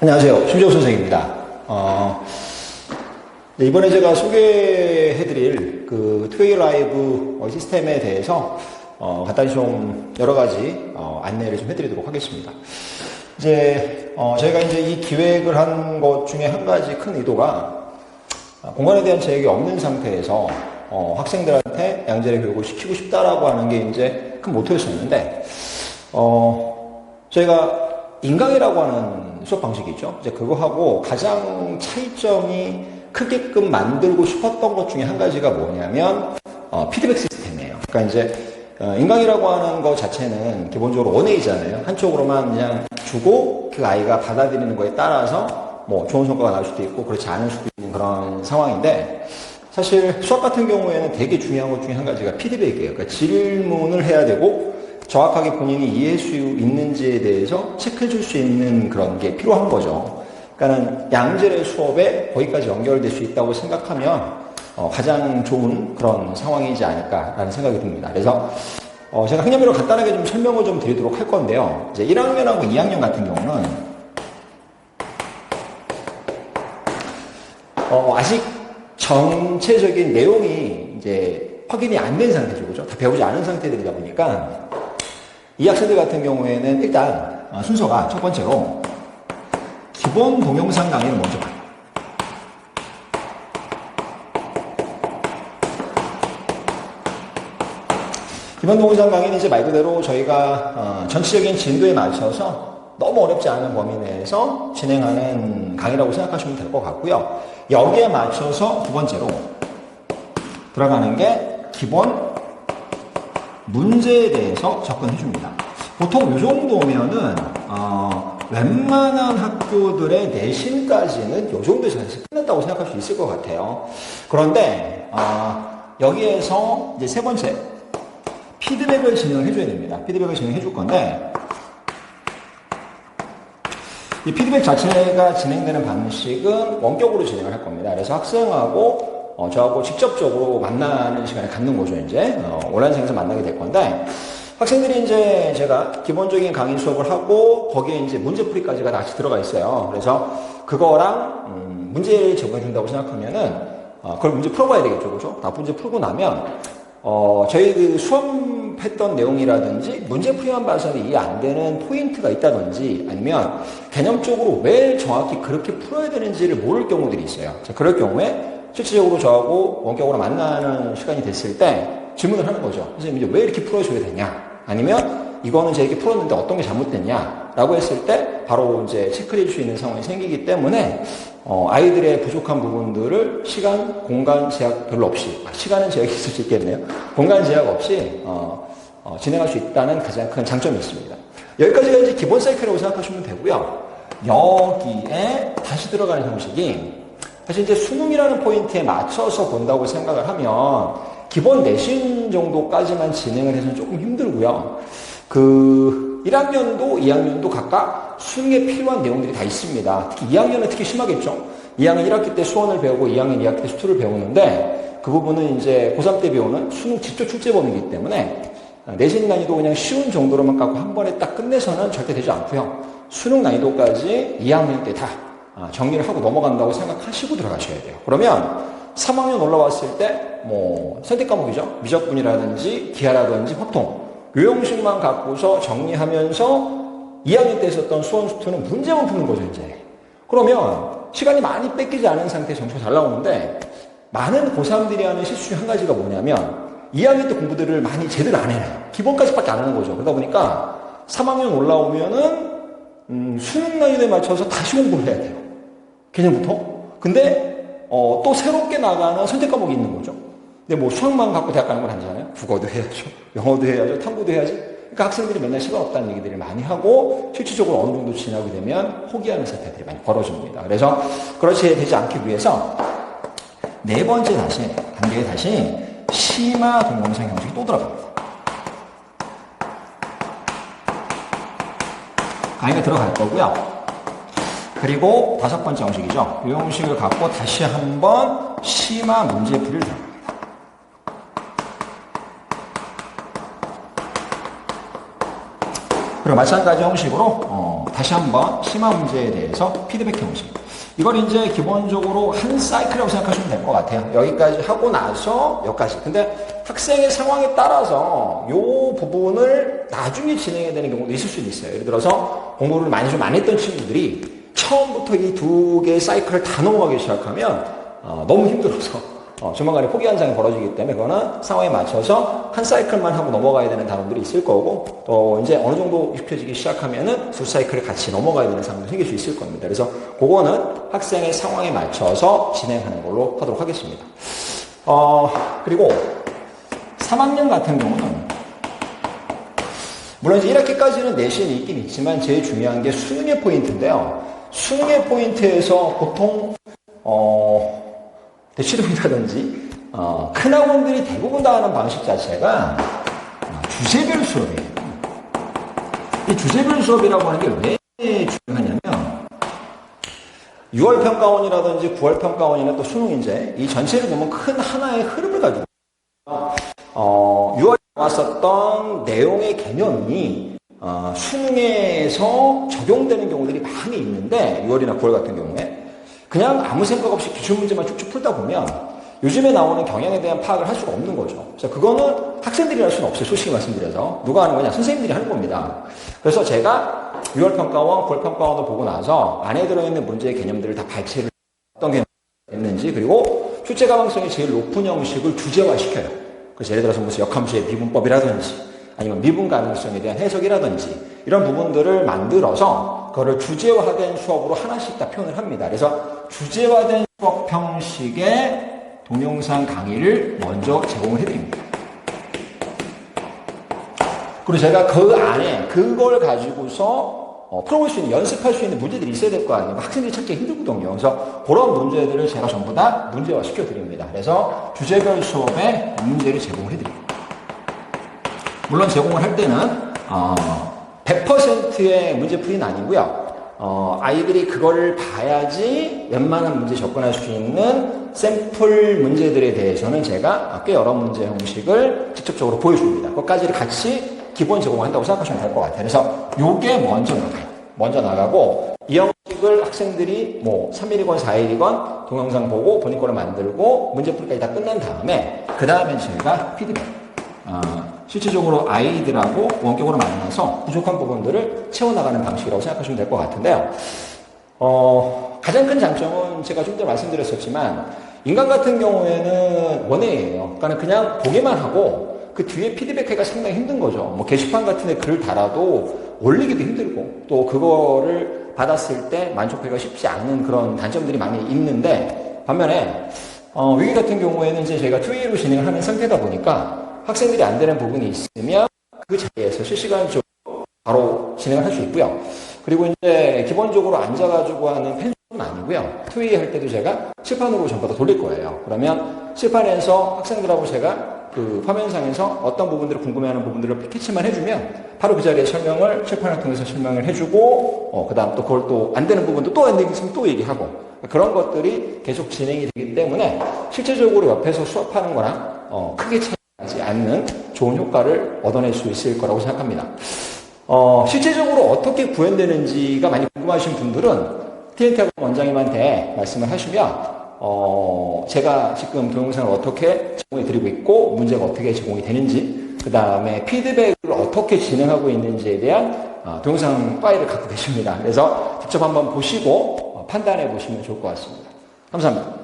안녕하세요. 심재호 선생입니다. 어, 네, 이번에 제가 소개해드릴 그 트웨이 라이브 어, 시스템에 대해서 어, 간단히 좀 여러 가지 어, 안내를 좀 해드리도록 하겠습니다. 이제 어, 저희가 이제 이 기획을 한 것 중에 한 가지 큰 의도가 아, 공간에 대한 제약이 없는 상태에서 어, 학생들한테 양질의 교육을 시키고 싶다라고 하는 게 이제 큰 모토였었는데 어, 저희가 인강이라고 하는 수업 방식이 있죠. 이제 그거하고 가장 차이점이 크게끔 만들고 싶었던 것 중에 한 가지가 뭐냐면 어, 피드백 시스템이에요. 그러니까 이제 어, 인강이라고 하는 것 자체는 기본적으로 원웨이잖아요. 한쪽으로만 그냥 주고 그 아이가 받아들이는 거에 따라서 뭐 좋은 성과가 나올 수도 있고 그렇지 않을 수도 있는 그런 상황인데 사실 수학 같은 경우에는 되게 중요한 것 중에 한 가지가 피드백이에요. 그러니까 질문을 해야 되고 정확하게 본인이 이해할 수 있는지에 대해서 체크해 줄 수 있는 그런 게 필요한 거죠. 그러니까는 양질의 수업에 거기까지 연결될 수 있다고 생각하면 어, 가장 좋은 그런 상황이지 않을까라는 생각이 듭니다. 그래서 어, 제가 학년별로 간단하게 좀 설명을 좀 드리도록 할 건데요. 이제 1학년하고 2학년 같은 경우는 어, 아직 전체적인 내용이 이제 확인이 안 된 상태죠. 그죠? 다 배우지 않은 상태들이다 보니까 이 학생들 같은 경우에는 일단 어, 순서가 첫 번째로 기본 동영상 강의를 먼저 봐요. 기본 동영상 강의는 이제 말 그대로 저희가 어, 전체적인 진도에 맞춰서 너무 어렵지 않은 범위 내에서 진행하는 강의라고 생각하시면 될 것 같고요. 여기에 맞춰서 두 번째로 들어가는 게 기본 문제에 대해서 접근해 줍니다. 보통 이 정도면은 어, 웬만한 학교들의 내신까지는 이 정도에서 끝났다고 생각할 수 있을 것 같아요. 그런데 어, 여기에서 이제 세 번째 피드백을 진행을 해줘야 됩니다. 피드백을 진행해 줄 건데 이 피드백 자체가 진행되는 방식은 원격으로 진행을 할 겁니다. 그래서 학생하고 어, 저하고 직접적으로 만나는 시간을 갖는 거죠, 이제. 어, 온라인상에서 만나게 될 건데, 학생들이 이제 제가 기본적인 강의 수업을 하고, 거기에 이제 문제풀이까지가 같이 들어가 있어요. 그래서 그거랑, 음, 문제를 제공해 준다고 생각하면은, 어, 그걸 문제 풀어봐야 되겠죠, 그죠? 다 문제 풀고 나면, 어, 저희 그 수험했던 내용이라든지 문제풀이만 봐서는 이해 안 되는 포인트가 있다든지 아니면 개념적으로 왜 정확히 그렇게 풀어야 되는지를 모를 경우들이 있어요. 자, 그럴 경우에 실질적으로 저하고 원격으로 만나는 시간이 됐을 때 질문을 하는 거죠. 선생님, 이제 왜 이렇게 풀어줘야 되냐? 아니면 이거는 제가 이렇게 풀었는데 어떤 게 잘못됐냐? 라고 했을 때 바로 이제 체크해 줄 수 있는 상황이 생기기 때문에 어, 아이들의 부족한 부분들을 시간, 공간 제약 별로 없이, 아, 시간은 제약이 있을 수 있겠네요. 공간 제약 없이 어, 어, 진행할 수 있다는 가장 큰 장점이 있습니다. 여기까지가 이제 기본 사이클이라고 생각하시면 되고요. 여기에 다시 들어가는 형식이 사실 이제 수능이라는 포인트에 맞춰서 본다고 생각을 하면 기본 내신 정도까지만 진행을 해서는 조금 힘들고요. 그 1학년도 2학년도 각각 수능에 필요한 내용들이 다 있습니다. 특히 2학년은 특히 심하겠죠. 2학년 1학기 때 수원을 배우고 2학년 2학기 때 수투를 배우는데 그 부분은 이제 고3 때 배우는 수능 직접 출제범이기 때문에 내신 난이도 그냥 쉬운 정도로만 갖고 한 번에 딱 끝내서는 절대 되지 않고요. 수능 난이도까지 2학년 때 다 정리를 하고 넘어간다고 생각하시고 들어가셔야 돼요. 그러면 3학년 올라왔을 때 뭐 선택 과목이죠. 미적분이라든지 기하라든지 확통 요 형식만 갖고서 정리하면서 2학년 때 썼던 수원 수투는 문제만 푸는 거죠, 이제. 그러면 시간이 많이 뺏기지 않은 상태에 점수가 잘 나오는데 많은 고3들이 하는 실수 중 한 가지가 뭐냐면 2학년 때 공부들을 많이 제대로 안 해요. 기본까지밖에 안 하는 거죠. 그러다 보니까 3학년 올라오면은 음, 수능 난이도에 맞춰서 다시 공부를 해야 돼요. 개념부터. 근데 어, 또 새롭게 나가는 선택 과목이 있는 거죠. 근데 뭐 수학만 갖고 대학 가는 건 아니잖아요. 국어도 해야죠. 영어도 해야죠. 탐구도 해야지. 그러니까 학생들이 맨날 시간 없다는 얘기들을 많이 하고 실질적으로 어느 정도 지나게 되면 포기하는 사태들이 많이 벌어집니다. 그래서 그렇지 되지 않기 위해서 네 번째 다시 단계에 다시 심화 동영상 형식이 또 들어갑니다. 강의가 들어갈 거고요. 그리고 다섯 번째 형식이죠. 이 형식을 갖고 다시 한번 심화 문제풀이를 들어갑니다. 그리고 마찬가지 형식으로 어, 다시 한번 심화 문제에 대해서 피드백 해보시고 이걸 이제 기본적으로 한 사이클이라고 생각하시면 될 것 같아요. 여기까지 하고 나서 여기까지. 근데 학생의 상황에 따라서 이 부분을 나중에 진행해야 되는 경우도 있을 수 있어요. 예를 들어서 공부를 많이 좀 안 했던 친구들이 처음부터 이 두 개의 사이클을 다 넘어가기 시작하면 어, 너무 힘들어서 어, 조만간에 포기 현상이 벌어지기 때문에 그거는 상황에 맞춰서 한 사이클만 하고 넘어가야 되는 단원들이 있을 거고 또 이제 어느 정도 익숙해지기 시작하면은 두 사이클을 같이 넘어가야 되는 상황도 생길 수 있을 겁니다. 그래서 그거는 학생의 상황에 맞춰서 진행하는 걸로 하도록 하겠습니다. 어, 그리고 3학년 같은 경우는 물론 이제 1학기까지는 내신이 있긴 있지만 제일 중요한 게 수능의 포인트인데요. 수능의 포인트에서 보통 어, 대치동이라든지 어, 큰 학원들이 대부분 다 하는 방식 자체가 어, 주제별 수업이에요. 이 주제별 수업이라고 하는 게 왜 중요하냐면 6월 평가원이라든지 9월 평가원이나 또 수능 인제 이 전체를 보면 큰 하나의 흐름을 가지고 어, 6월에 나왔었던 내용의 개념이 어, 수능에서 적용되는 경우들이 많이 있는데 6월이나 9월 같은 경우에 그냥 아무 생각 없이 기출 문제만 쭉쭉 풀다 보면 요즘에 나오는 경향에 대한 파악을 할 수가 없는 거죠. 그래서 그거는 학생들이 할 수는 없어요. 솔직히 말씀드려서. 누가 하는 거냐? 선생님들이 하는 겁니다. 그래서 제가 6월 평가원, 9월 평가원을 보고 나서 안에 들어있는 문제의 개념들을 다 발췌를 어떤 게 있는지 그리고 출제 가능성이 제일 높은 형식을 주제화 시켜요. 그래서 예를 들어서 무슨 역함수의 미분법이라든지 아니면 미분 가능성에 대한 해석이라든지 이런 부분들을 만들어서 그거를 주제화된 수업으로 하나씩 다 표현을 합니다. 그래서 주제화된 수업 형식의 동영상 강의를 먼저 제공을 해드립니다. 그리고 제가 그 안에 그걸 가지고서 어, 풀어볼 수 있는, 연습할 수 있는 문제들이 있어야 될 거 아니에요. 학생들이 찾기 힘들거든요. 그래서 그런 문제들을 제가 전부 다 문제화 시켜드립니다. 그래서 주제별 수업에 문제를 제공을 해드립니다. 물론 제공을 할 때는 어, 100%의 문제풀이는 아니고요. 어, 아이들이 그거를 봐야지 웬만한 문제 접근할 수 있는 샘플 문제들에 대해서는 제가 꽤 여러 문제 형식을 직접적으로 보여줍니다. 그것까지를 같이 기본 제공한다고 생각하시면 될 것 같아요. 그래서 요게 먼저 나가요. 먼저 나가고 이 형식을 학생들이 뭐 3일이건 4일이건 동영상 보고 본인 거를 만들고 문제풀이까지 다 끝난 다음에 그 다음에 제가 피드백 어, 실질적으로 아이들하고 원격으로 만나서 부족한 부분들을 채워나가는 방식이라고 생각하시면 될 것 같은데요. 어, 가장 큰 장점은 제가 좀 전에 말씀드렸었지만 인간 같은 경우에는 원해예요. 그러니까 그냥 보기만 하고 그 뒤에 피드백하기가 상당히 힘든 거죠. 뭐 게시판 같은 데 글을 달아도 올리기도 힘들고 또 그거를 받았을 때 만족하기가 쉽지 않은 그런 단점들이 많이 있는데 반면에 어, 위기 같은 경우에는 이제 저희가 2A로 진행을 하는 상태다 보니까 학생들이 안 되는 부분이 있으면 그 자리에서 실시간적으로 바로 진행을 할 수 있고요. 그리고 이제 기본적으로 앉아가지고 하는 펜션은 아니고요. 투이 할 때도 제가 칠판으로 전부 다 돌릴 거예요. 그러면 칠판에서 학생들하고 제가 그 화면상에서 어떤 부분들을 궁금해하는 부분들을 캐치만 해주면 바로 그 자리에 설명을 칠판을 통해서 설명을 해주고 어, 그 다음 또 그걸 또 안 되는 부분도 또 안 되는 있으면 또 얘기하고 그런 것들이 계속 진행이 되기 때문에 실제적으로 옆에서 수업하는 거랑 어, 크게 차이 나지 않는 좋은 효과를 얻어낼 수 있을 거라고 생각합니다. 어, 실제적으로 어떻게 구현되는지가 많이 궁금하신 분들은 TNT 원장님한테 말씀을 하시면 어, 제가 지금 동영상을 어떻게 제공해 드리고 있고 문제가 어떻게 제공이 되는지 그 다음에 피드백을 어떻게 진행하고 있는지에 대한 어, 동영상 파일을 갖고 계십니다. 그래서 직접 한번 보시고 어, 판단해 보시면 좋을 것 같습니다. 감사합니다.